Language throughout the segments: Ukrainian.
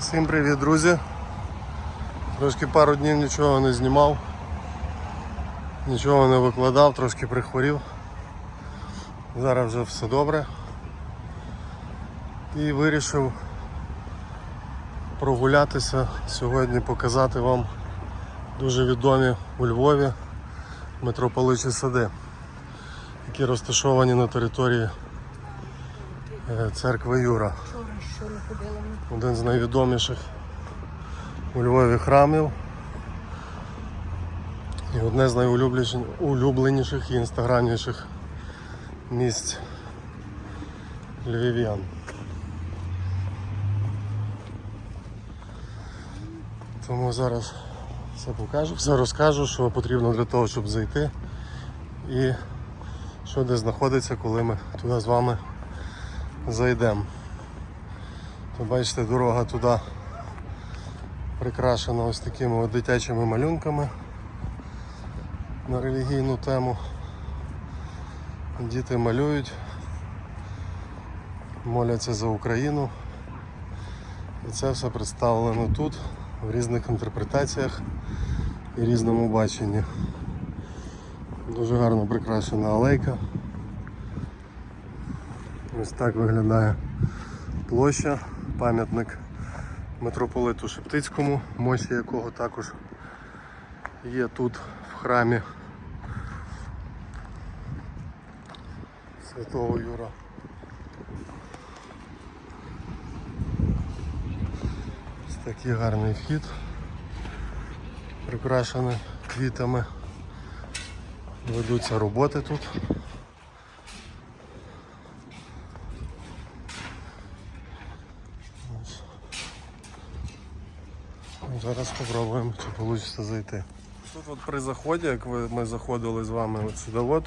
Всім привіт, друзі. Трошки пару днів нічого не знімав, нічого не викладав, трошки прихворів. Зараз вже все добре. І вирішив прогулятися сьогодні, показати вам дуже відомі у Львові митрополичі сади, які розташовані на території е, церкви Юра. Один з найвідоміших у Львові храмів. І одне з найулюбленіших і інстаграмніших місць львів'ян. Тому зараз все покажу, все розкажу, що потрібно для того, щоб зайти і що де знаходиться, коли ми туди з вами зайдемо. То бачите, дорога туди прикрашена ось такими от дитячими малюнками на релігійну тему. Діти малюють, моляться за Україну. І це все представлено тут в різних інтерпретаціях і різному баченні. Дуже гарно прикрашена алейка. Ось так виглядає площа, пам'ятник митрополиту Шептицькому, мощі якого також є тут в храмі Святого Юра. Ось такий гарний вхід, прикрашений квітами. Ведуться роботи тут. Зараз спробуємо, чи вийде зайти. Тут от при заході, як ви, ми заходили з вами от сюди, от,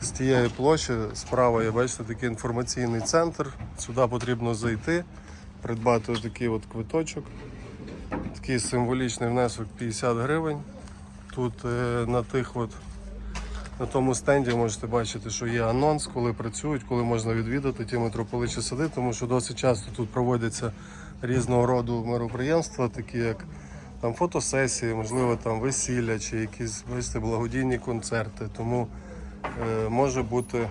з тієї площі справа є, бачите, такий інформаційний центр. Сюди потрібно зайти, придбати такий от квиточок. Такий символічний внесок 50 гривень. Тут е, на тих от, на тому стенді можете бачити, що є анонс, коли працюють, коли можна відвідати ті митрополичі сади, тому що досить часто тут проводяться різного роду мероприємства, такі як там фотосесії, можливо, там весілля чи якісь бачите, благодійні концерти. Тому е, може бути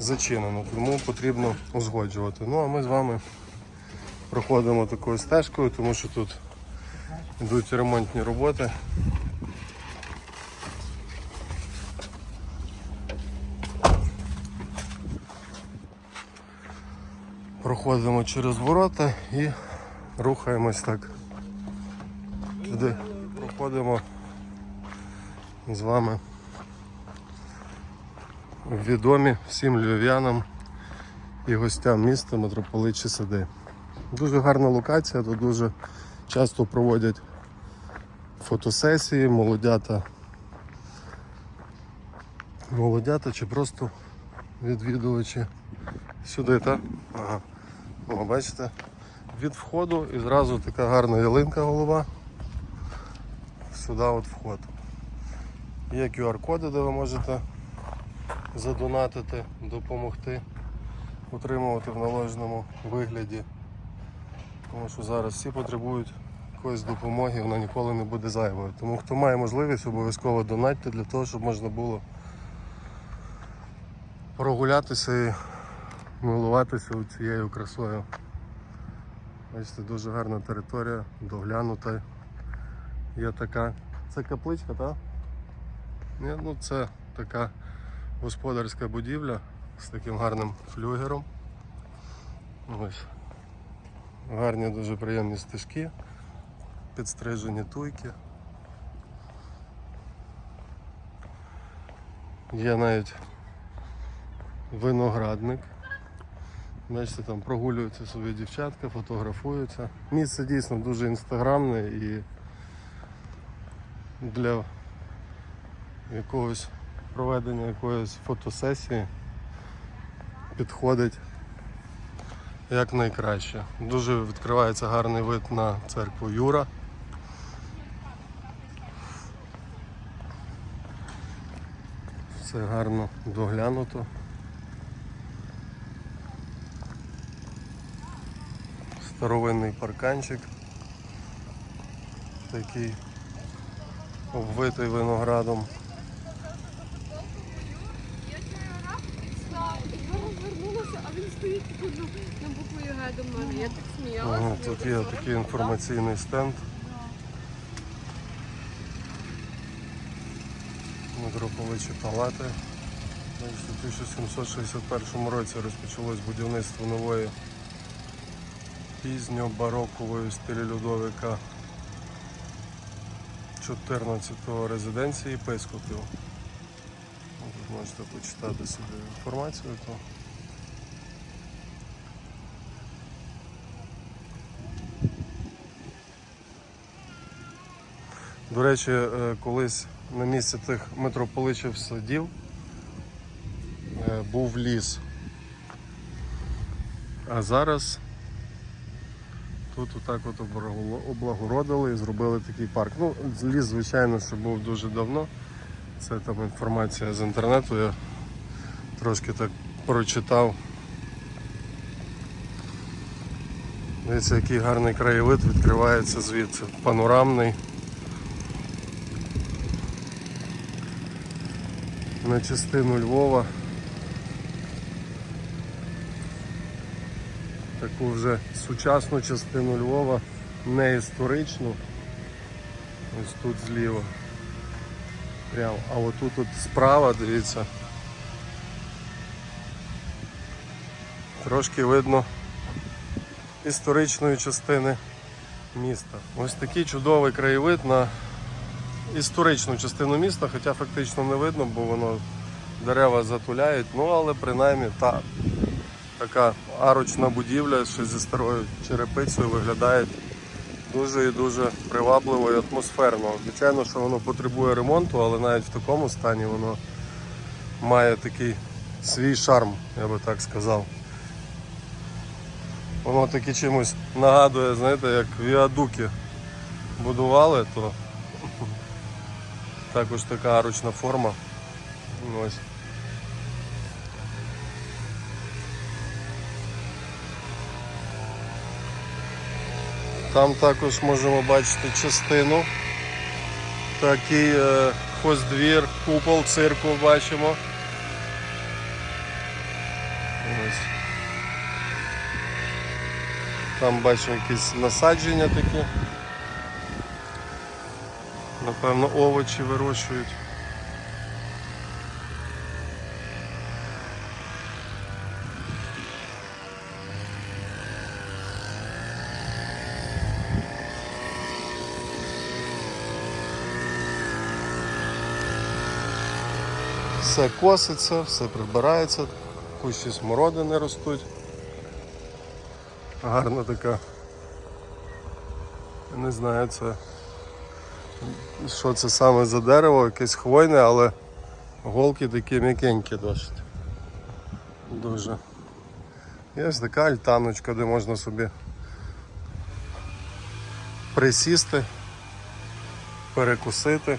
зачинено, тому потрібно узгоджувати. Ну а ми з вами проходимо такою стежкою, тому що тут йдуть ремонтні роботи. Проходимо через ворота і рухаємось так. Туди проходимо з вами відомі всім львів'янам і гостям міста митрополичі сади. Дуже гарна локація, тут дуже часто проводять фотосесії, молодята, молодята чи просто відвідувачі сюди, так? Ага. О, бачите, від входу і зразу така гарна ялинка голова. Сюди от вход. Є QR-коди, де ви можете задонатити, допомогти утримувати в належному вигляді. Тому що зараз всі потребують якоїсь допомоги, вона ніколи не буде зайвою. Тому хто має можливість, обов'язково донатьте для того, щоб можна було прогулятися і милуватися цією красою. Бачите, дуже гарна територія, доглянута. Є така. Це капличка, так? Ні, ну це така господарська будівля з таким гарним флюгером. Ось. Гарні дуже приємні стежки, підстрижені туйки. Є навіть виноградник. Бачите, там прогулюються собі дівчатка, фотографуються. Місце дійсно дуже інстаграмне і для якогось проведення якоїсь фотосесії підходить як найкраще. Дуже відкривається гарний вид на церкву Юра. Все гарно доглянуто. Ось Старовинний парканчик. Такий обвитий виноградом. Я чую рап підстав, і я розвернулася, а він стоїть таку на, на букву ЄГ до мене. Я так сміялася. Ага, Тут є такий інформаційний стенд. Митрополичі палати. У 1761 році розпочалось будівництво нової пізньобарокової стилі Людовика 14-го резиденції єпископів. Тут можете почитати собі інформацію. То. До речі, е, колись на місці тих митрополичів садів е, був ліс. А зараз тут отак от облагородили і зробили такий парк. Ну, ліс, звичайно, що був дуже давно. Це там інформація з інтернету. Я трошки так прочитав. Дивіться, який гарний краєвид відкривається звідси. Панорамний. на частину Львова. Таку вже сучасну частину Львова, не історичну. Ось тут зліва. Прямо. А отут от справа, дивіться. Трошки видно історичної частини міста. Ось такий чудовий краєвид на історичну частину міста, хоча фактично не видно, бо воно дерева затуляють. Ну але принаймні та така арочна будівля ще зі старою черепицею виглядає дуже і дуже привабливо і атмосферно. Звичайно, що воно потребує ремонту, але навіть в такому стані воно має такий свій шарм, я би так сказав. Воно таки чимось нагадує, знаєте, як віадуки будували, то також така арочна форма. Ось. Там також можемо бачити частину. Такий е, хоздвір, купол цирку бачимо. Ось. Там бачимо якісь насадження такі. Напевно, овочі вирощують. Все коситься, все прибирається, кущі смородини ростуть. Гарна така. Не знаю, це що це саме за дерево, якесь хвойне, але голки такі м'якенькі досить. Дуже. Є ось така альтаночка, де можна собі присісти, перекусити,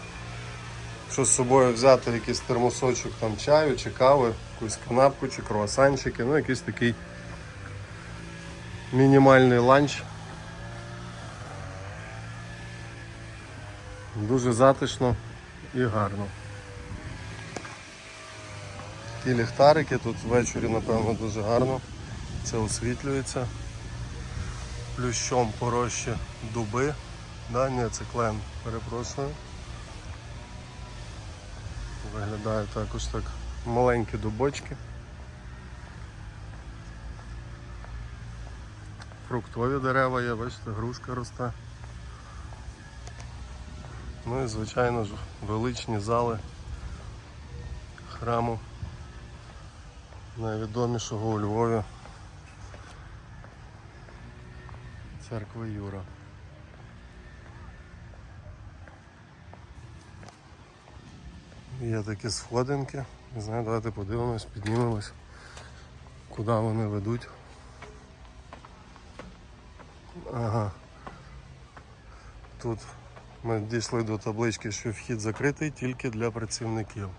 що з собою взяти якийсь термосочок там чаю чи кави, якусь канапку чи круасанчики, ну якийсь такий мінімальний ланч. Дуже затишно і гарно. Такі ліхтарики тут ввечері, напевно, дуже гарно. Це освітлюється. Плющом порощі дуби. Да, ні, це клен, перепрошую. Виглядає також так маленькі дубочки. Фруктові дерева є, бачите, грушка росте. Ну і звичайно ж величні зали храму найвідомішого у Львові церкви Юра. Є такі сходинки. Не знаю, давайте подивимось, піднімемось, куди вони ведуть. Ага. Тут ми дійшли до таблички, що вхід закритий тільки для працівників.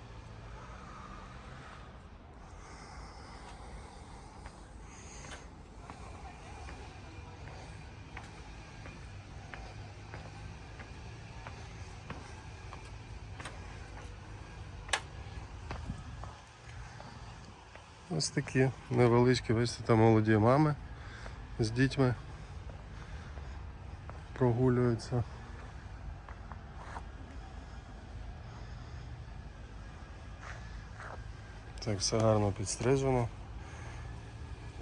Ось такі невеличкі, бачите, там молоді мами з дітьми прогулюються. Так, все гарно підстрижено.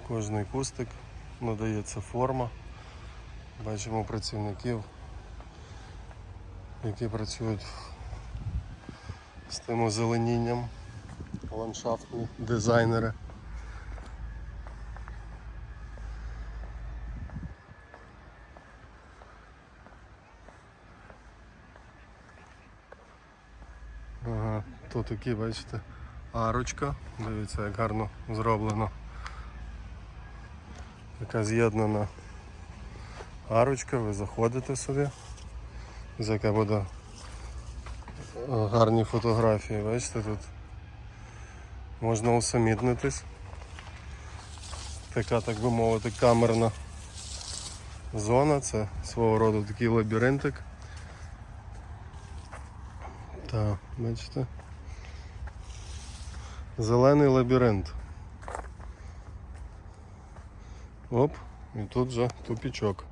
Кожний кустик надається форма. Бачимо працівників, які працюють з тим озеленінням, ландшафтні дизайнери. Ага, тут такі, бачите, арочка. Дивіться, як гарно зроблено. Така з'єднана арочка, ви заходите собі, з яка буде е, гарні фотографії, бачите тут. Можна усамітнитись. Така, так би мовити, камерна зона, це свого роду такий лабіринтик. Так, бачите. Зелений лабіринт. Оп, і тут же тупічок.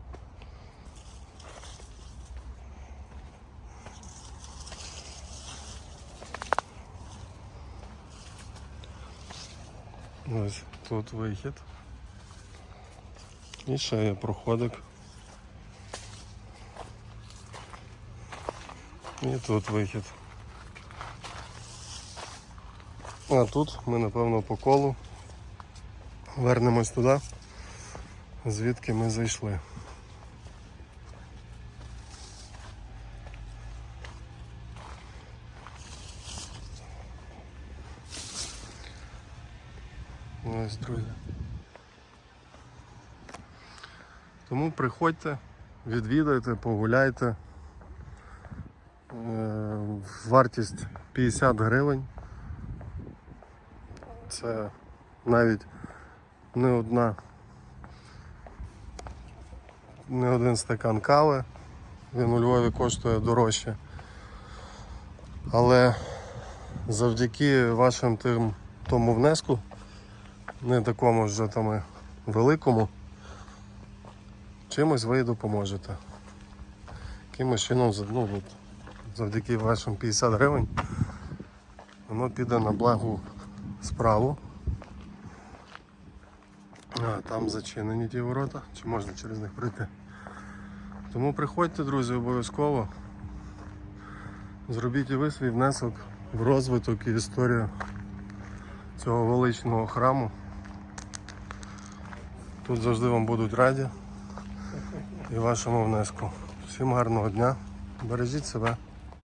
Ось тут вихід. І ще є проходик. І тут вихід. А тут ми напевно по колу вернемось туди, звідки ми зайшли. Ось, друзі. Тому приходьте, відвідайте, погуляйте. Е, Вартість 50 гривень. Це навіть не одна, не один стакан кави. Він у Львові коштує дорожче. Але завдяки вашим тим тому внеску, не такому вже там великому, чимось ви допоможете. Якимось чином ну, завдяки вашим 50 гривень воно піде на благу справу. А, там зачинені ті ворота, чи можна через них пройти. Тому приходьте, друзі, обов'язково. Зробіть і ви свій внесок в розвиток і історію цього величного храму. Тут завжди вам будуть раді і вашому внеску. Всім гарного дня. Бережіть себе.